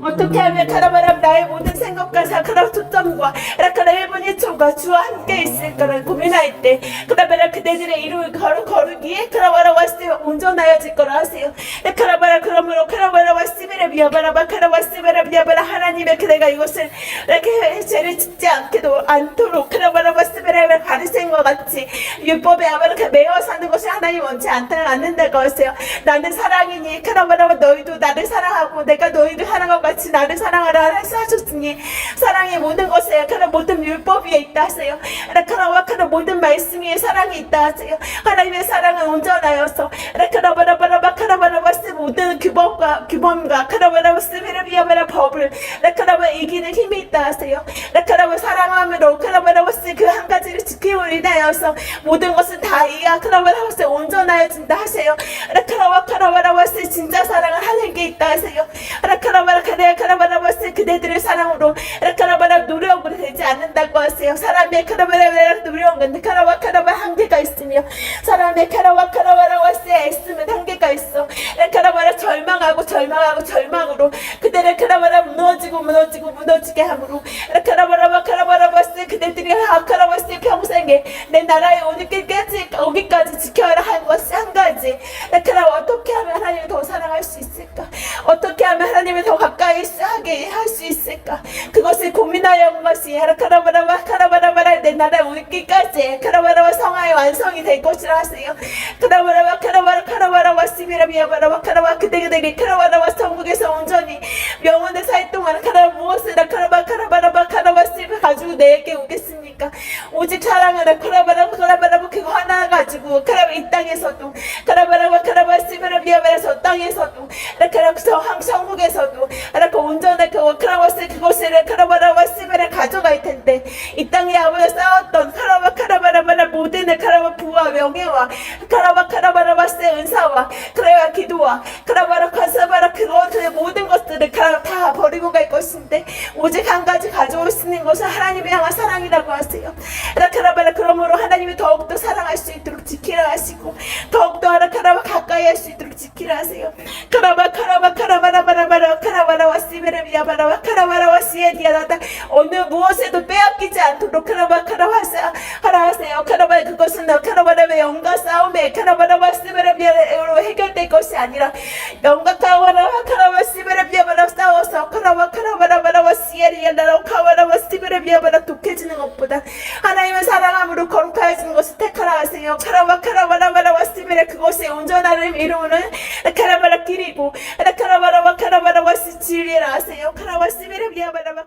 어떻게 하면 카라바람 나의 모든 생각과 사카라 초점과 라카라 1분 1초가 주와 함께 있을까를 고민할 때 카라바라 그대들의 이름을 걸어 거르기에 카라바라 와스를 온전하여질 거라 하세요. 카라바라 그러므로 카라바라 와스비라 미야바라바 카라와스비라 미야바라 하나님의 그대가 이것을 이렇게 죄를 짓지 않게도 않도록 카라바라 와스비라 바리새인과 같이 율법에 아바라게 매어 사는 것이 하나님 원치 않다는 않는다고 하세요. 나는 사랑이니 카라바라바 너희도 나를 사랑하고 내가 너희를 사랑하고 같이 나를 사랑하라 하셨으니 사랑의 모든 것에 그런 모든 율법 위에 있다 하세요. 라카라와 그런 모든 말씀 위에 사랑이 있다 하세요. 하나님의 사랑은 온전하여서 라카라바라바라 바 카라바라바스 모든 규범과 규범과 카라바라바스 베르비아바라 법을 라카라바 이기는 힘이 있다 하세요. 라카라바 사랑함으로 카라바라바스 그 한 가지를 지키고 인하여서 모든 것은 다 이야 카라바라바스 온전하여진다 하세요. 라카라와 카라 바라바스 진짜 사랑은 하늘께 있다 하세요. 라카라바라 카레 카라바라바스 그대들의 사랑으로 라카라바라 노력으로 되지 않는다고 하세요. 사람의 카라바라바라 노력은 카라와 카라바 한계가 있으며 사람의 카라와 카라바라바스에 애쓰면 한계가 있어. 라카라바라 절망하고 절망하고 절망으로 그대를 카라바라 무너지고 무너지고 무너지게 함으로 라카라바라바 카라바라바스 그대들이 하카라 평생에 내 나라에 오기까지 오기까지 지켜야 할 것이 한 가지. 라카라 어떻게 하면 하나님을 더 사랑할 수 있을까? 어떻게 하면 하나님을 더 가까이 하게 할 수 있을까? 그것을 고민하여 온 것이 카라바라바 카라바라바라 내 나라에 오기까지 카라바라바 성화의 완성이 될 것이라 하세요. 카라바라바 카라바라 카라바라바 시비라 미야바라바 카라바 그대 그대게 카라바라바 성국에서 온전히 명언을 살 동안 카라 무엇을 카라바 카라바라바 카라바 시비 가지고 내게 오겠습니 까 오직 사랑을 카라바라바 카라바라바 그거 하나 가지고 카라바 이 땅에서도 카라바라바 카라바 시비라 미야바라서 땅에서도 카라 성 성국에서도 카라 그 온전한 그 카라바스 그것을 카라바라바 시비를 가져갈 텐데 이 땅에 아무나 싸웠던 카라바 카라바라바라 모든 카라바 부와 명예와 카라바 카라바라바스의 은사와 그래야 기도와 카라바라 카사바라 그것의 모든 것들을 카- 다 버리고 갈 것인데 오직 한 가지 가져올 수 있는 것은 하나님을 향한 사랑이라고 하세요. 그러므로 하나님이 더욱더 사랑할 수 있도록 시베르비아바라와 카라바라와 시에 디아나다 어느 무엇에도 빼앗기지 않도록 카라바 카라바사 하라 하세요. 카라바 그것은 카라바라의 영과 싸움에 카라바라와 시베르비아로 해결될 것이 아니라 영과 카와라와 카라바 시베르비아바라 싸워서 카라바 카라바라바라와 시에리아나라 카와라와 시베르비아바라 독해지는 것보다 하나님을 사랑함으로 거룩하여지는 것을 택하라 하세요. 카라바 카라바라바라와 시베르 그것이 온전함을 이루는 카라바라 길이고 카라바라와 카라바라와 시 진리라 하세요. 카라바 시베르비아바라와